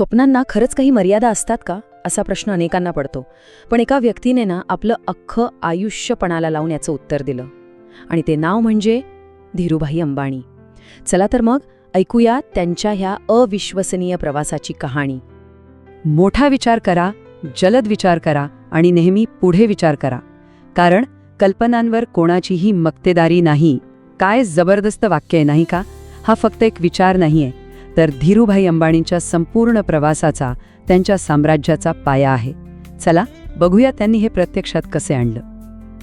स्वप्नांना खरंच काही मर्यादा असतात का? असा प्रश्न अनेकांना पडतो. पण एका व्यक्तीने ना आपलं अख्खं आयुष्यपणाला लावून याचं उत्तर दिलं. आणि ते नाव म्हणजे धीरूभाई अंबाणी चला तर मग ऐकूया त्यांच्या ह्या अविश्वसनीय प्रवासाची कहाणी. मोठा विचार करा जलद विचार करा आणि नेहमी पुढे विचार करा. कारण कल्पनांवर कोणाचीही मक्तेदारी नाही. काय जबरदस्त वाक्य आहे नाही का? हा फक्त एक विचार नाहीये. तर धीरूभाई अंबानींच्या संपूर्ण प्रवासाचा त्यांच्या साम्राज्याचा पाया आहे. चला बघूया त्यांनी हे प्रत्यक्षात कसे आणलं.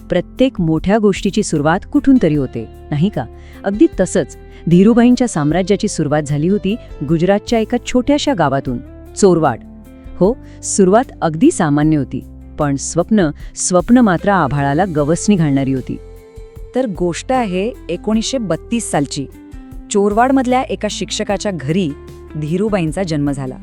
प्रत्येक मोठ्या गोष्टीची सुरुवात कुठून तरी होते नाही का? अगदी तसंच धीरूभाईंच्या साम्राज्याची सुरुवात झाली होती गुजरातच्या एका छोट्याशा गावातून चोरवाड. हो सुरुवात अगदी सामान्य होती पण स्वप्न स्वप्न मात्र आभाळाला गवसणी घालणारी होती. तर गोष्ट आहे एकोणीसशे बत्तीस सालची. चोरवाडमधल्या एका शिक्षकाच्या घरी धीरूबाईंचा जन्म झाला.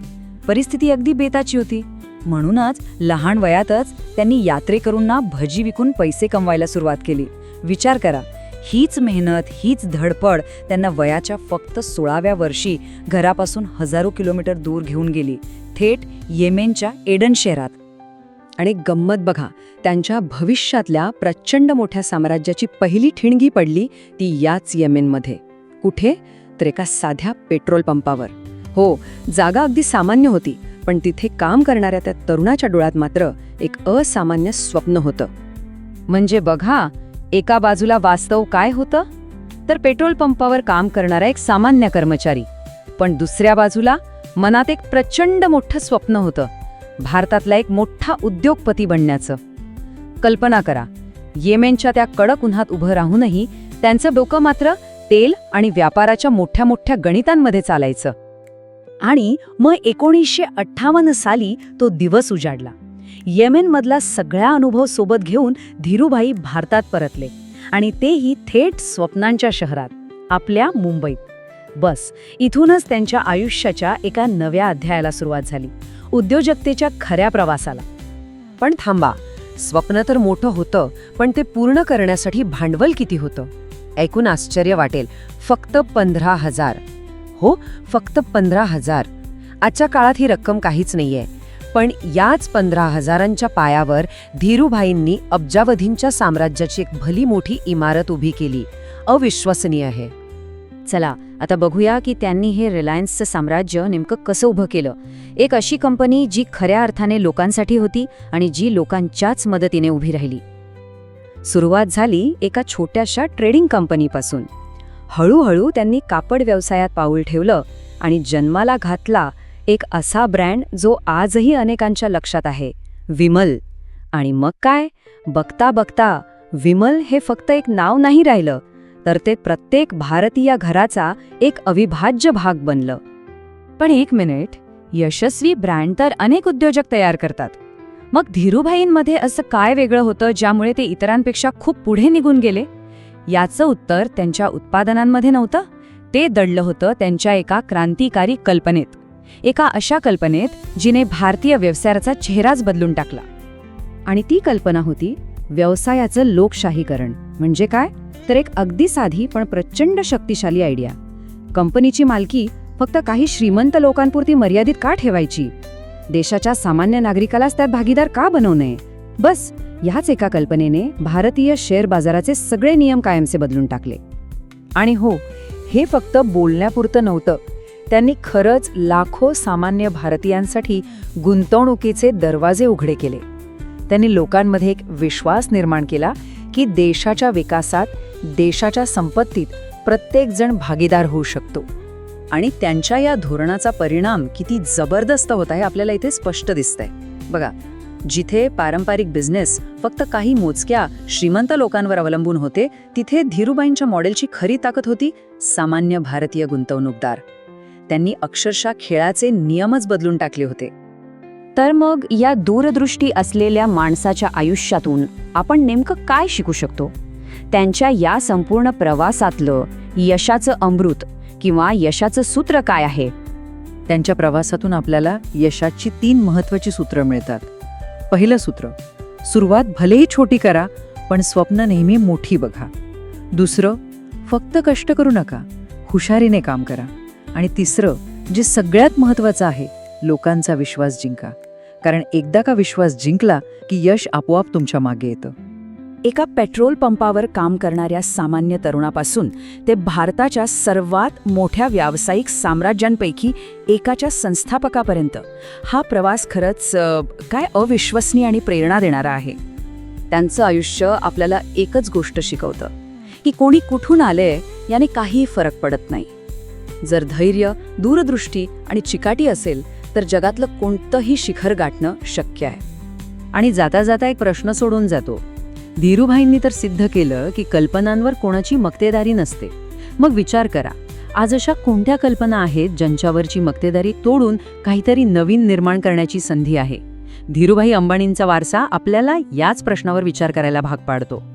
परिस्थिती अगदी बेताची होती. म्हणूनच लहान वयातच त्यांनी यात्रेकरूंना भजी विकून पैसे कमवायला सुरुवात केली. विचार करा हीच मेहनत हीच धडपड त्यांना वयाच्या फक्त सोळाव्या वर्षी घरापासून हजारो किलोमीटर दूर घेऊन गेली. थेट येमेनच्या एडन शहरात. आणि गंमत बघा त्यांच्या भविष्यातल्या प्रचंड मोठ्या साम्राज्याची पहिली ठिणगी पडली ती याच येमेनमध्ये. कुठे? तर एका साध्या पेट्रोल पंपावर. हो जागा अगदी सामान्य होती पण तिथे काम करणाऱ्या त्या तरुणाच्या डोळ्यात मात्र एक असामान्य स्वप्न होतं. म्हणजे बघा एका बाजूला वास्तव काय होतं? तर पेट्रोल पंपावर काम करणारा एक सामान्य कर्मचारी. पण दुसऱ्या बाजूला मनात एक प्रचंड मोठं स्वप्न होतं. भारतातला एक मोठा उद्योगपती बनण्याचं. कल्पना करा येमेनच्या त्या कडक उन्हात उभं राहूनही त्यांचं डोकं मात्र तेल आणि व्यापाराच्या मोठ्या मोठ्या गणितांमध्ये चालायचं. आणि मग एकोणीसशे अठ्ठावन्न साली तो दिवस उजाडला. येमेनमधला सगळा अनुभव सोबत घेऊन धीरूभाई भारतात परतले आणि तेही थेट स्वप्नांच्या शहरात आपल्या मुंबईत. बस इथूनच त्यांच्या आयुष्याच्या एका नव्या अध्यायाला सुरुवात झाली. उद्योजकतेच्या खऱ्या प्रवासाला. पण थांबा स्वप्न तर मोठं होतं पण ते पूर्ण करण्यासाठी भांडवल किती होतं? ऐकून आश्चर्य वाटेल. फक्त पंधरा हजार. हो फक्त पंधरा हजार. आजच्या काळात ही रक्कम काहीच नाहीये. पण याच पंधरा हजारांच्या पायावर धीरूभाईंनी अब्जावधींच्या साम्राज्याची एक भली मोठी इमारत उभी केली. अविश्वसनीय आहे. चला आता बघूया की त्यांनी हे रिलायन्सचं साम्राज्य नेमकं कसं उभं केलं. एक अशी कंपनी जी खऱ्या अर्थाने लोकांसाठी होती आणि जी लोकांच्याच मदतीने उभी राहिली. सुरुवात झाली एका छोट्याशा ट्रेडिंग कंपनीपासून हळूहळू त्यांनी कापड व्यवसायात पाऊल ठेवलं आणि जन्माला घातला एक असा ब्रँड जो आजही अनेकांच्या लक्षात आहे विमल. आणि मग काय? बघता बघता विमल हे फक्त एक नाव नाही राहिलं तर ते प्रत्येक भारतीय घराचा एक अविभाज्य भाग बनलं. पण एक मिनिट यशस्वी ब्रँड तर अनेक उद्योजक तयार करतात. मग धीरूभाईंमध्ये असं काय वेगळं होतं ज्यामुळे ते इतरांपेक्षा खूप पुढे निघून गेले? याचं उत्तर त्यांच्या उत्पादनांमध्ये नव्हतं. ते दडलं होतं त्यांच्या एका क्रांतिकारी कल्पनेत. एका अशा कल्पनेत जिने भारतीय व्यवसायाचा चेहराच बदलून टाकला. आणि ती कल्पना होती व्यवसायाचं लोकशाहीकरण. म्हणजे काय? तर एक अगदी साधी पण प्रचंड शक्तिशाली आयडिया. कंपनीची मालकी फक्त काही श्रीमंत लोकांपुरती मर्यादित का ठेवायची? देशाच्या सामान्य नागरिकालाच त्यात भागीदार का बनवू नये? बस ह्याच एका कल्पनेने भारतीय शेअर बाजाराचे सगळे नियम कायमचे बदलून टाकले. आणि हो हे फक्त बोलण्यापुरतं नव्हतं. त्यांनी खरंच लाखो सामान्य भारतीयांसाठी गुंतवणुकीचे दरवाजे उघडे केले. त्यांनी लोकांमध्ये एक विश्वास निर्माण केला की देशाच्या विकासात देशाच्या संपत्तीत प्रत्येकजण भागीदार होऊ शकतो. आणि त्यांच्या या धोरणाचा परिणाम किती जबरदस्त होत आहे आपल्याला इथे स्पष्ट दिसतंय. बघा जिथे पारंपरिक बिझनेस फक्त काही मोजक्या श्रीमंत लोकांवर अवलंबून होते तिथे धीरूबाईंच्या मॉडेलची खरी ताकद होती सामान्य भारतीय गुंतवणूकदार. त्यांनी अक्षरशः खेळाचे नियमच बदलून टाकले होते. तर मग या दूरदृष्टी असलेल्या माणसाच्या आयुष्यातून आपण नेमकं काय शिकू शकतो? त्यांच्या या संपूर्ण प्रवासातलं यशाचं अमृत किंवा यशाचं सूत्र काय आहे? त्यांच्या प्रवासातून आपल्याला यशाची तीन महत्वाची सूत्र मिळतात. पहिलं सूत्र सुरुवात भलेही छोटी करा पण स्वप्न नेहमी मोठी बघा. दुसरं फक्त कष्ट करू नका हुशारीने काम करा. आणि तिसरं जे सगळ्यात महत्वाचं आहे लोकांचा विश्वास जिंका. कारण एकदा का विश्वास जिंकला की यश आपोआप तुमच्या मागे येतं. एका पेट्रोल पंपावर काम करणाऱ्या सामान्य तरुणापासून ते भारताच्या सर्वात मोठ्या व्यावसायिक साम्राज्यांपैकी एकाच्या संस्थापकापर्यंत. हा प्रवास खरंच काय अविश्वसनीय आणि प्रेरणा देणारा आहे. त्यांचं आयुष्य आपल्याला एकच गोष्ट शिकवतं की कोणी कुठून आलंय याने काही फरक पडत नाही. जर धैर्य दूरदृष्टी आणि चिकाटी असेल तर जगातलं कोणतंही शिखर गाठणं शक्य आहे. आणि जाता जाता एक प्रश्न सोडून जातो धीरूभाईंनी तर सिद्ध केलं की कल्पनांवर कोणाची मक्तेदारी नसते. मग विचार करा आज अशा कोणत्या कल्पना आहेत ज्यांच्यावरची मक्तेदारी तोडून काहीतरी नवीन निर्माण करण्याची संधी आहे? धीरूभाई अंबानींचा वारसा आपल्याला याच प्रश्नावर विचार करायला भाग पाडतो.